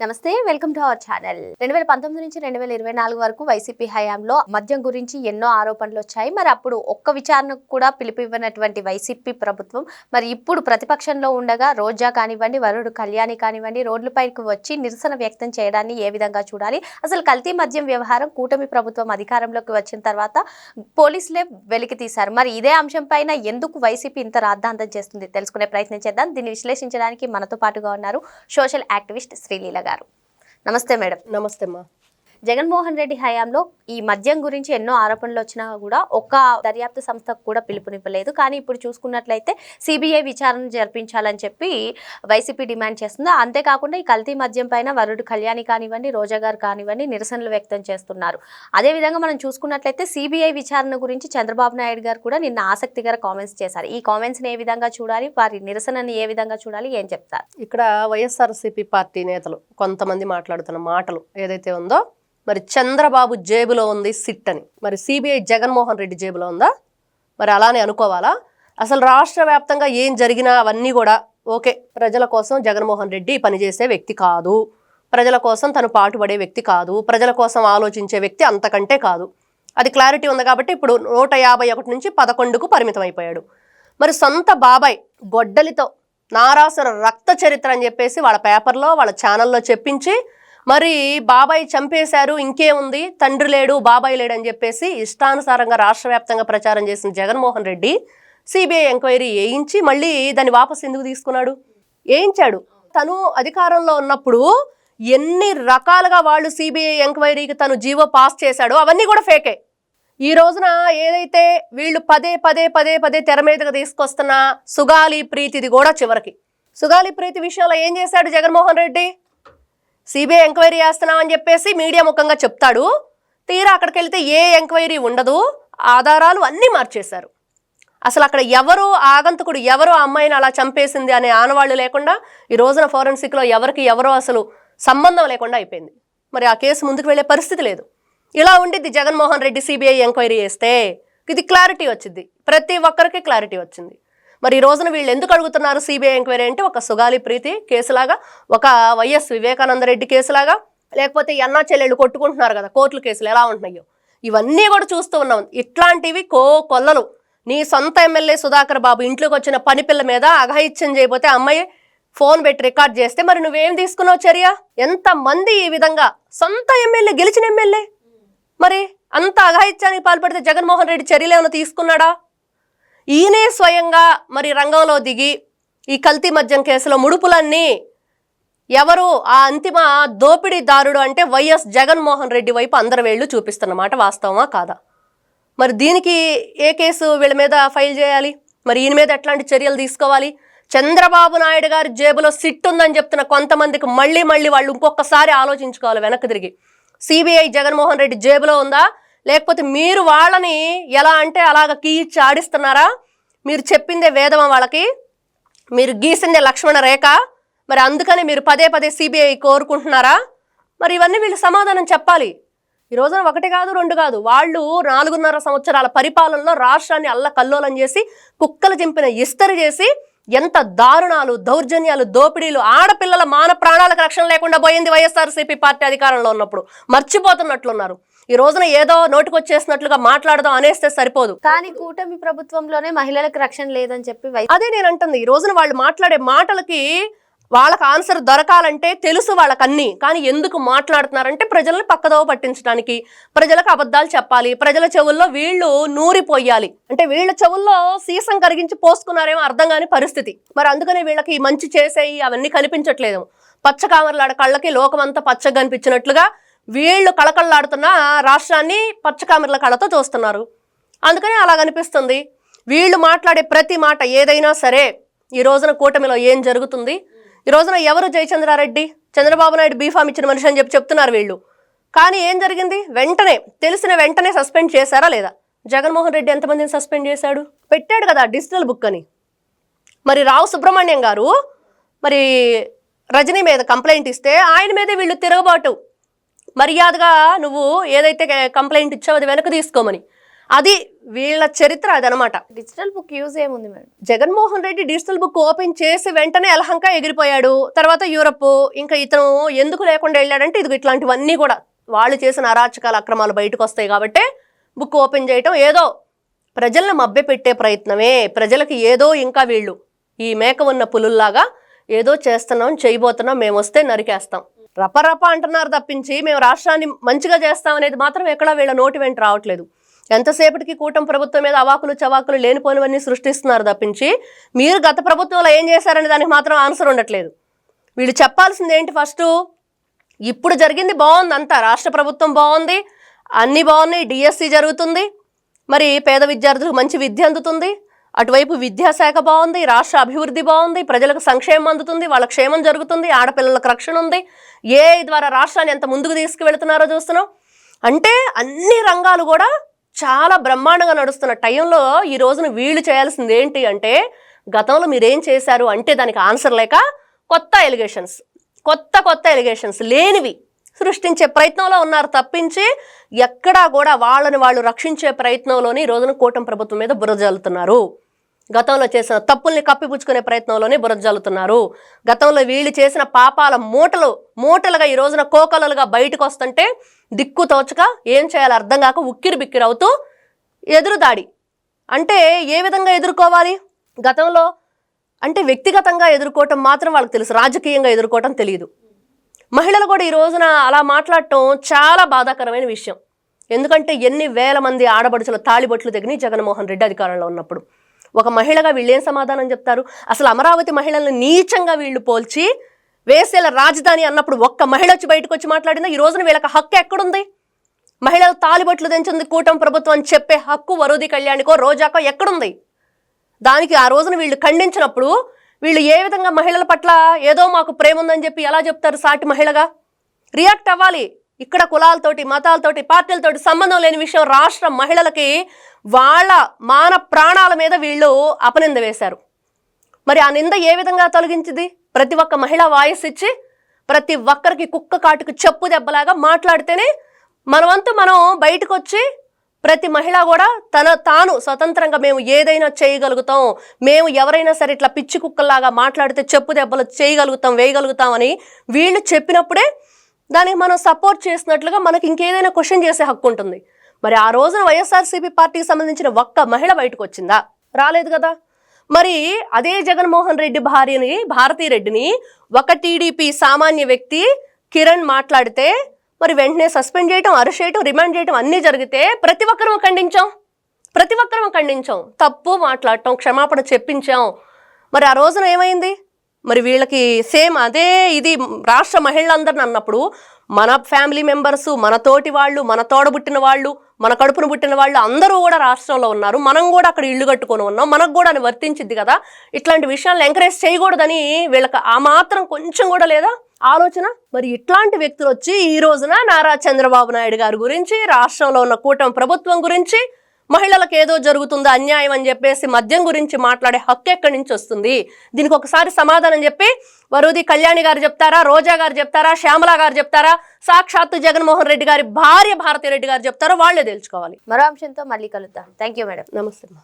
నమస్తే welcome to our channel. రెండు వేల పంతొమ్మిది నుంచి రెండు వేల ఇరవై నాలుగు వరకు వైసీపీ హయాంలో మద్యం గురించి ఎన్నో ఆరోపణలు వచ్చాయి. మరి అప్పుడు ఒక్క విచారణకు కూడా పిలిపివ్వనటువంటి వైసీపీ ప్రభుత్వం మరి ఇప్పుడు ప్రతిపక్షంలో ఉండగా రోజా కానివ్వండి వరుడు కళ్యాణి కానివ్వండి రోడ్లపైకి వచ్చి నిరసన వ్యక్తం చేయడాన్ని ఏ విధంగా చూడాలి? అసలు కల్తీ మద్యం వ్యవహారం కూటమి ప్రభుత్వం అధికారంలోకి వచ్చిన తర్వాత పోలీసులే వెలికి తీశారు. మరి ఇదే అంశం పైన ఎందుకు వైసీపీ ఇంత రాద్ధాంతం చేస్తుంది? తెలుసుకునే ప్రయత్నం చేద్దాం. దీన్ని విశ్లేషించడానికి మనతో పాటుగా ఉన్నారు సోషల్ యాక్టివిస్ట్ శ్రీలీల గారు. నమస్తే మేడం. నమస్తే మా. జగన్మోహన్ రెడ్డి హయాంలో ఈ మద్యం గురించి ఎన్నో ఆరోపణలు వచ్చినా కూడా ఒక్క దర్యాప్తు సంస్థకు కూడా పిలుపునివ్వలేదు. కానీ ఇప్పుడు చూసుకున్నట్లయితే సిబిఐ విచారణ జరిపించాలని చెప్పి వైసీపీ డిమాండ్ చేస్తుంది. అంతేకాకుండా ఈ కల్తీ మద్యం పైన వరుడు కళ్యాణి కానివ్వండి రోజా గారు కానివ్వండి నిరసనలు వ్యక్తం చేస్తున్నారు. అదేవిధంగా మనం చూసుకున్నట్లయితే సిబిఐ విచారణ గురించి చంద్రబాబు నాయుడు గారు కూడా నిన్న ఆసక్తికర కామెంట్స్ చేశారు. ఈ కామెంట్స్ని ఏ విధంగా చూడాలి వారి నిరసనని ఏ విధంగా చూడాలి ఏం చెప్తారు? ఇక్కడ వైఎస్ఆర్సీపీ పార్టీ నేతలు కొంతమంది మాట్లాడుతున్న మాటలు ఏదైతే ఉందో మరి చంద్రబాబు జేబులో ఉంది సిట్ అని. మరి సిబిఐ జగన్మోహన్ రెడ్డి జేబులో ఉందా? మరి అలానే అనుకోవాలా? అసలు రాష్ట్ర వ్యాప్తంగా ఏం జరిగినా అవన్నీ కూడా ఓకే ప్రజల కోసం జగన్మోహన్ రెడ్డి పనిచేసే వ్యక్తి కాదు. ప్రజల కోసం తను పాటుపడే వ్యక్తి కాదు. ప్రజల కోసం ఆలోచించే వ్యక్తి అంతకంటే కాదు. అది క్లారిటీ ఉంది కాబట్టి ఇప్పుడు నూట యాభై ఒకటి నుంచి పదకొండుకు పరిమితం అయిపోయాడు. మరి సొంత బాబాయ్ గొడ్డలితో నారాసుర రక్త చరిత్ర అని చెప్పేసి వాళ్ళ పేపర్లో వాళ్ళ ఛానల్లో చెప్పించి మరి బాబాయ్ చంపేశారు ఇంకేముంది తండ్రి లేడు బాబాయ్ లేడు అని చెప్పేసి ఇష్టానుసారంగా రాష్ట్ర వ్యాప్తంగా ప్రచారం చేసిన జగన్మోహన్ రెడ్డి సిబిఐ ఎంక్వైరీ వేయించి మళ్ళీ దాన్ని వాపసు ఎందుకు తీసుకున్నాడు? వేయించాడు. తను అధికారంలో ఉన్నప్పుడు ఎన్ని రకాలుగా వాళ్ళు సిబిఐ ఎంక్వైరీకి తను జీవో పాస్ చేశాడో అవన్నీ కూడా ఫేకే. ఈ రోజున ఏదైతే వీళ్ళు పదే పదే పదే పదే తెర మీదకి తీసుకొస్తున్న సుగాలి ప్రీతిది కూడా చివరికి. సుగాలి ప్రీతి విషయంలో ఏం చేశాడు జగన్మోహన్ రెడ్డి? సిబిఐ ఎంక్వైరీ చేస్తున్నామని చెప్పేసి మీడియా ముఖంగా చెప్తాడు. తీరా అక్కడికి వెళ్తే ఏ ఎంక్వైరీ ఉండదు. ఆధారాలు అన్నీ మార్చేశారు. అసలు అక్కడ ఎవరు ఆగంతకుడు ఎవరు ఆ అమ్మాయిని అలా చంపేసింది అనే ఆనవాళ్ళు లేకుండా ఈ రోజున ఫోరెన్సిక్లో ఎవరికి ఎవరో అసలు సంబంధం లేకుండా అయిపోయింది. మరి ఆ కేసు ముందుకు వెళ్ళే పరిస్థితి లేదు. ఇలా ఉండిద్ది జగన్మోహన్ రెడ్డి సిబిఐ ఎంక్వైరీ చేస్తే. ఇది క్లారిటీ వచ్చింది ప్రతి ఒక్కరికి క్లారిటీ వచ్చింది. మరి ఈ రోజున వీళ్ళు ఎందుకు అడుగుతున్నారు సిబిఐ ఎంక్వైరీ అంటే ఒక సుగాలి ప్రీతి కేసులాగా ఒక వైఎస్ వివేకానంద రెడ్డి కేసులాగా లేకపోతే అన్నా చెల్లెళ్ళు కొట్టుకుంటున్నారు కదా కోర్టుల కేసులు ఎలా ఉంటున్నాయో. ఇవన్నీ కూడా చూస్తూ ఉన్నాం. ఇట్లాంటివి కో కొల్లలు. నీ సొంత ఎమ్మెల్యే సుధాకర్ బాబు ఇంట్లోకి వచ్చిన పని పిల్ల మీద అఘాయిత్యం చేయబోతే అమ్మాయి ఫోన్ పెట్టి రికార్డ్ చేస్తే మరి నువ్వేం తీసుకున్నావు చర్య? ఎంత మంది ఈ విధంగా సొంత ఎమ్మెల్యే గెలిచిన ఎమ్మెల్యే? మరి అంత అఘాయిత్యానికి పాల్పడితే జగన్మోహన్ రెడ్డి చర్యలు ఏమైనా తీసుకున్నాడా? ఈయనే స్వయంగా మరి రంగంలో దిగి ఈ కల్తీ మద్యం కేసులో ముడుపులన్నీ ఎవరు ఆ అంతిమ దోపిడీదారుడు అంటే వైఎస్ జగన్మోహన్ రెడ్డి వైపు అందరి వేళ్ళు చూపిస్తున్నమాట వాస్తవమా కాదా? మరి దీనికి ఏ కేసు వీళ్ళ మీద ఫైల్ చేయాలి? మరి ఈయన మీద ఎట్లాంటి చర్యలు తీసుకోవాలి? చంద్రబాబు నాయుడు గారి జేబులో సిట్ ఉందని చెప్తున్న కొంతమందికి మళ్ళీ మళ్ళీ వాళ్ళు ఇంకొకసారి ఆలోచించుకోవాలి వెనక్కి తిరిగి. సిబిఐ జగన్మోహన్ రెడ్డి జేబులో ఉందా? లేకపోతే మీరు వాళ్ళని ఎలా అంటే అలాగ కీ ఆడిస్తున్నారా? మీరు చెప్పిందే వేదమా వాళ్ళకి? మీరు గీసిందే లక్ష్మణ రేఖ? మరి అందుకని మీరు పదే పదే సిబిఐ కోరుకుంటున్నారా? మరి ఇవన్నీ వీళ్ళు సమాధానం చెప్పాలి. ఈ రోజున ఒకటి కాదు రెండు కాదు. వాళ్ళు నాలుగున్నర సంవత్సరాల పరిపాలనలో రాష్ట్రాన్ని అల్లకల్లోలం చేసి కుక్కలు చింపిన ఇస్తరి చేసి ఎంత దారుణాలు దౌర్జన్యాలు దోపిడీలు ఆడపిల్లల మాన ప్రాణాలకు రక్షణ లేకుండా పోయింది వైఎస్ఆర్సీపీ పార్టీ అధికారంలో ఉన్నప్పుడు. మర్చిపోతున్నట్లున్నారు. ఈ రోజున ఏదో నోటికొచ్చేసినట్లుగా మాట్లాడదాం అనేస్తే సరిపోదు. కానీ కూటమి ప్రభుత్వంలోనే మహిళలకు రక్షణ లేదని చెప్పి అదే నేను అంటుంది ఈ రోజున వాళ్ళు మాట్లాడే మాటలకి వాళ్ళకి ఆన్సర్ దొరకాలంటే తెలుసు వాళ్ళకన్నీ. కానీ ఎందుకు మాట్లాడుతున్నారంటే ప్రజల్ని పక్కదోవ పట్టించడానికి. ప్రజలకు అబద్ధాలు చెప్పాలి. ప్రజల చెవుల్లో వీళ్ళు నూరిపోయాలి అంటే వీళ్ళ చెవుల్లో సీసం కరిగించి పోసుకున్నారేమో అర్థం కాని పరిస్థితి. మరి అందుకనే వీళ్ళకి మంచి చేసేయి అవన్నీ కనిపించట్లేదు. పచ్చ కామర్లాడ కళ్ళకి లోకమంతా పచ్చగా కనిపించినట్లుగా వీళ్ళు కళకళలాడుతున్న రాష్ట్రాన్ని పచ్చకామర్ల కళతో చూస్తున్నారు. అందుకనే అలా కనిపిస్తుంది. వీళ్ళు మాట్లాడే ప్రతి మాట ఏదైనా సరే ఈ రోజున కూటమిలో ఏం జరుగుతుంది? ఈ రోజున ఎవరు జయచంద్రారెడ్డి? చంద్రబాబు నాయుడు బీఫామ్ ఇచ్చిన మనిషి అని చెప్పి చెప్తున్నారు వీళ్ళు. కానీ ఏం జరిగింది? వెంటనే తెలిసిన వెంటనే సస్పెండ్ చేశారా లేదా? జగన్మోహన్ రెడ్డి ఎంతమందిని సస్పెండ్ చేశాడు? పెట్టాడు కదా డిజిటల్ బుక్ అని. మరి రావు సుబ్రహ్మణ్యం గారు మరి రజనీ మీద కంప్లైంట్ ఇస్తే ఆయన మీదే వీళ్ళు తిరగబాటు. మర్యాదగా నువ్వు ఏదైతే కంప్లైంట్ ఇచ్చావో అది వెనక్కి తీసుకోమని. అది వీళ్ళ చరిత్ర అదనమాట. డిజిటల్ బుక్ యూజ్ ఏముంది madam? Jaganmohan Reddy digital book open చేసి వెంటనే అలహంక ఎగిరిపోయాడు. తర్వాత యూరప్ ఇంకా ఇతను ఎందుకు లేకుండా వెళ్ళాడంటే ఇది ఇట్లాంటివన్నీ కూడా. వాళ్ళు చేసిన అరాచకాల అక్రమాలు బయటకు వస్తాయి కాబట్టి బుక్ ఓపెన్ చేయటం ఏదో ప్రజలను మభ్యపెట్టే ప్రయత్నమే. ప్రజలకి ఏదో ఇంకా వీళ్ళు ఈ మేక ఉన్న పులుల్లాగా ఏదో చేస్తున్నాం చేయబోతున్నాం మేము వస్తే నరికేస్తాం. రపరప అంటున్నారు తప్పించి మేము రాష్ట్రాన్ని మంచిగా చేస్తాం అనేది మాత్రం ఎక్కడా వీళ్ళ నోటి వెంట రావట్లేదు. ఎంతసేపటికి కూటమి ప్రభుత్వం మీద అవాకులు చవాకులు లేనిపోనివన్నీ సృష్టిస్తున్నారు తప్పించి మీరు గత ప్రభుత్వంలో ఏం చేశారనే దానికి మాత్రం ఆన్సర్ ఉండట్లేదు. వీళ్ళు చెప్పాల్సింది ఏంటి ఫస్ట్? ఇప్పుడు జరిగింది బాగుంది అంతా. రాష్ట్ర ప్రభుత్వం బాగుంది అన్నీ బాగున్నాయి డిఎస్సి జరుగుతుంది మరి పేద విద్యార్థులకు మంచి విద్య అందుతుంది అటువైపు విద్యాశాఖ బాగుంది రాష్ట్ర అభివృద్ధి బాగుంది ప్రజలకు సంక్షేమం అందుతుంది వాళ్ళ క్షేమం జరుగుతుంది ఆడపిల్లలకు రక్షణ ఉంది. ఏ ద్వారా రాష్ట్రాన్ని ఎంత ముందుకు తీసుకువెళ్తున్నారో చూస్తున్నాం. అంటే అన్ని రంగాలు కూడా చాలా బ్రహ్మాండంగా నడుస్తున్న టైంలో ఈ రోజున వీళ్ళు చేయాల్సింది ఏంటి అంటే గతంలో మీరేం చేశారు అంటే దానికి ఆన్సర్ లేక కొత్త ఎలిగేషన్స్ కొత్త కొత్త ఎలిగేషన్స్ లేనివి సృష్టించే ప్రయత్నంలో ఉన్నారు తప్పించి ఎక్కడా కూడా వాళ్ళని వాళ్ళు రక్షించే ప్రయత్నంలోనే ఈ రోజున కూటమి ప్రభుత్వం మీద బురద జల్లుతున్నారు. గతంలో చేసిన తప్పుల్ని కప్పిపుచ్చుకునే ప్రయత్నంలోనే బురద జల్లుతున్నారు గతంలో వీళ్ళు చేసిన పాపాల మూటలు మూటలుగా ఈ రోజున కోకలలుగా బయటకు వస్తుంటే దిక్కు తోచక ఏం చేయాలో అర్థం కాక ఉక్కిరి బిక్కిరి అవుతూ ఎదురుదాడి అంటే ఏ విధంగా ఎదుర్కోవాలి? గతంలో అంటే వ్యక్తిగతంగా ఎదుర్కోవటం మాత్రం వాళ్ళకి తెలుసు రాజకీయంగా ఎదుర్కోవటం తెలియదు. మహిళలు కూడా ఈ రోజున అలా మాట్లాడటం చాలా బాధాకరమైన విషయం. ఎందుకంటే ఎన్ని వేల మంది ఆడబడుచుల తాళిబొట్లు తెగిని జగన్మోహన్ రెడ్డి అధికారంలో ఉన్నప్పుడు. ఒక మహిళగా వీళ్ళు ఏం సమాధానం చెప్తారు? అసలు అమరావతి మహిళల్ని నీచంగా వీళ్ళు పోల్చి వేసేల రాజధాని అన్నప్పుడు ఒక్క మహిళ వచ్చి బయటకు వచ్చి మాట్లాడిందా? ఈ రోజున వీళ్ళకి హక్కు ఎక్కడుంది? మహిళలు తాలిబొట్లు తెంచింది కూటమి ప్రభుత్వం అని చెప్పే హక్కు వరుది కళ్యాణికో రోజాకో ఎక్కడుంది? దానికి ఆ రోజున వీళ్ళు ఖండించినప్పుడు వీళ్ళు ఏ విధంగా మహిళల పట్ల ఏదో మాకు ప్రేమ ఉందని చెప్పి ఎలా చెప్తారు సాటి మహిళగా? రియాక్ట్ అవ్వాలి. ఇక్కడ కులాలతోటి మతాలతోటి పార్టీలతోటి సంబంధం లేని విషయం రాష్ట్ర మహిళలకి వాళ్ళ మాన ప్రాణాల మీద వీళ్ళు అపనింద వేశారు. మరి ఆ నింద ఏ విధంగా తొలగించింది? ప్రతి ఒక్క మహిళ వాయిస్ ఇచ్చి ప్రతి ఒక్కరికి కుక్క కాటుకు చెప్పు దెబ్బలాగా మాట్లాడితేనే మనవంతు మనం బయటకు వచ్చి ప్రతి మహిళ కూడా తన తాను స్వతంత్రంగా మేము ఏదైనా చేయగలుగుతాం మేము ఎవరైనా సరే ఇట్లా పిచ్చి కుక్కల్లాగా మాట్లాడితే చెప్పు దెబ్బలు చేయగలుగుతాం వేయగలుగుతామని వీళ్ళు చెప్పినప్పుడే దానికి మనం సపోర్ట్ చేసినట్లుగా మనకి ఇంకేదైనా క్వశ్చన్ చేసే హక్కు ఉంటుంది. మరి ఆ రోజున వైఎస్ఆర్సీపీ పార్టీకి సంబంధించిన ఒక్క మహిళ బయటకు వచ్చిందా? రాలేదు కదా. మరి అదే జగన్మోహన్ రెడ్డి భార్యని భారతీ రెడ్డిని ఒక టీడీపీ సామాన్య వ్యక్తి కిరణ్ మాట్లాడితే మరి వెంటనే సస్పెండ్ చేయటం అరెస్ట్ చేయటం రిమాండ్ చేయటం అన్నీ జరిగితే ప్రతి ఒక్కరూ ఖండించాం. ప్రతి ఒక్కరూ ఖండించాం. తప్పు మాట్లాడటం క్షమాపణ చెప్పించాం. మరి ఆ రోజున ఏమైంది? మరి వీళ్ళకి సేమ్ అదే ఇది రాష్ట్ర మహిళలందరిని అన్నప్పుడు మన ఫ్యామిలీ మెంబర్స్ మన తోటి వాళ్ళు మన తోడబుట్టిన వాళ్ళు మన కడుపును పుట్టిన వాళ్ళు అందరూ కూడా రాష్ట్రంలో ఉన్నారు. మనం కూడా అక్కడ ఇల్లు కట్టుకొని ఉన్నాం. మనకు కూడా అని వర్తించిద్ది కదా. ఇట్లాంటి విషయాలను ఎంకరేజ్ చేయకూడదని వీళ్ళకి ఆ మాత్రం కొంచెం కూడా లేదా? ఆలోచన? మరి ఇట్లాంటి వ్యక్తులు వచ్చి ఈ రోజున నారా చంద్రబాబు నాయుడు గారి గురించి రాష్ట్రంలో ఉన్న కూటమి ప్రభుత్వం గురించి మహిళలకు ఏదో జరుగుతుందో అన్యాయం అని చెప్పేసి మద్యం గురించి మాట్లాడే హక్కు ఎక్కడి నుంచి వస్తుంది? దీనికి ఒకసారి సమాధానం చెప్పి వరుది కళ్యాణి గారు చెప్తారా రోజా గారు చెప్తారా శ్యామల గారు చెప్తారా సాక్షాత్తు జగన్మోహన్ రెడ్డి గారి భార్య భారతీ రెడ్డి గారు చెప్తారా వాళ్ళే తెలుసుకోవాలి. మరో అంశంతో మళ్ళీ కలుద్దాం. థ్యాంక్ యూ మేడం నమస్తే.